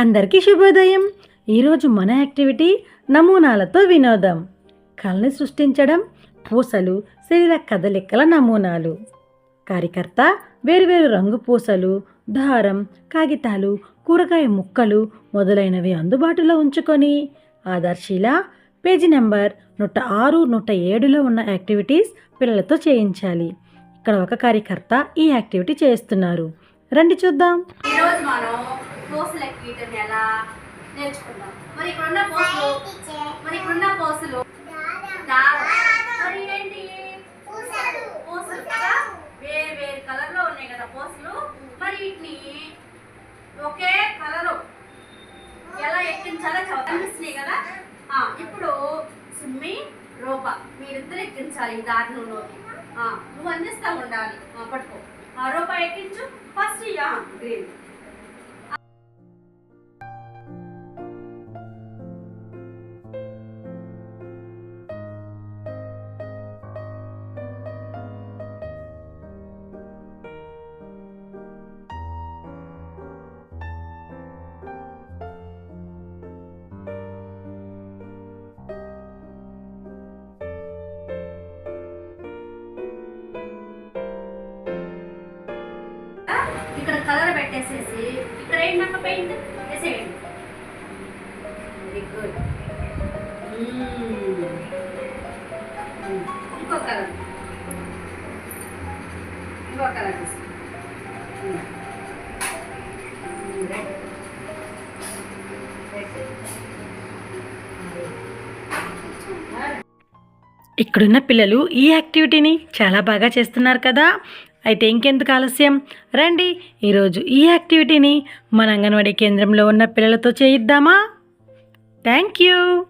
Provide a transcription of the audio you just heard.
అందరికీ శుభోదయం. ఈరోజు మన యాక్టివిటీ నమూనాలతో వినోదం. కళని సృష్టించడం పూసలు శరీర కదలికల నమూనాలు. కార్యకర్త వేరువేరు రంగు పూసలు దారం కాగితాలు కూరగాయ ముక్కలు మొదలైనవి అందుబాటులో ఉంచుకొని ఆదర్శిల పేజీ నెంబర్ నూట ఆరు నూట ఏడులో ఉన్న యాక్టివిటీస్ పిల్లలతో చేయించాలి. ఇక్కడ ఒక కార్యకర్త ఈ యాక్టివిటీ చేస్తున్నారు రండి చూద్దాం. ఈరోజు మనం పోసులు ఎక్కడం ఎలా నేర్చుకుందాం? మరి ఇక్కడున్న పోసులు మరి ఇక్కడున్న ఏంటి? పోసులు. కదా? వేరు వేరు కలర్లో ఉన్నాయి కదా పోసులు మరి వీటిని ఒకే కలరు ఎలా ఎక్కించాలో చెప్తా కనిపిస్తున్నాయి కదా? ఇప్పుడు సుమ్మి రూప మీరిద్దరు ఎక్కించాలి ఈ నువ్వు అందిస్తా ఉండాలి. పట్టుకో. ఆ రూప ఎక్కించు. ఫస్ట్ యా గ్రీన్ కలర్ పెట్టేసేసి ఇక్కడ ఏంటక్క పెయింట్? వేసేయండి. Very good hmm. ఇంకో కలర్. ఇంకో కలర్ తీసుకో. Hmm. Hmm. రెడ్ ఇక్కడున్న పిల్లలు ఈ యాక్టివిటీని చాలా బాగా చేస్తున్నారు కదా. అయితే ఇంకెందుకు ఆలస్యం? రండి ఈరోజు ఈ యాక్టివిటీని మన అంగన్వాడీ కేంద్రంలో ఉన్న పిల్లలతో చేయిద్దామా? Thank you.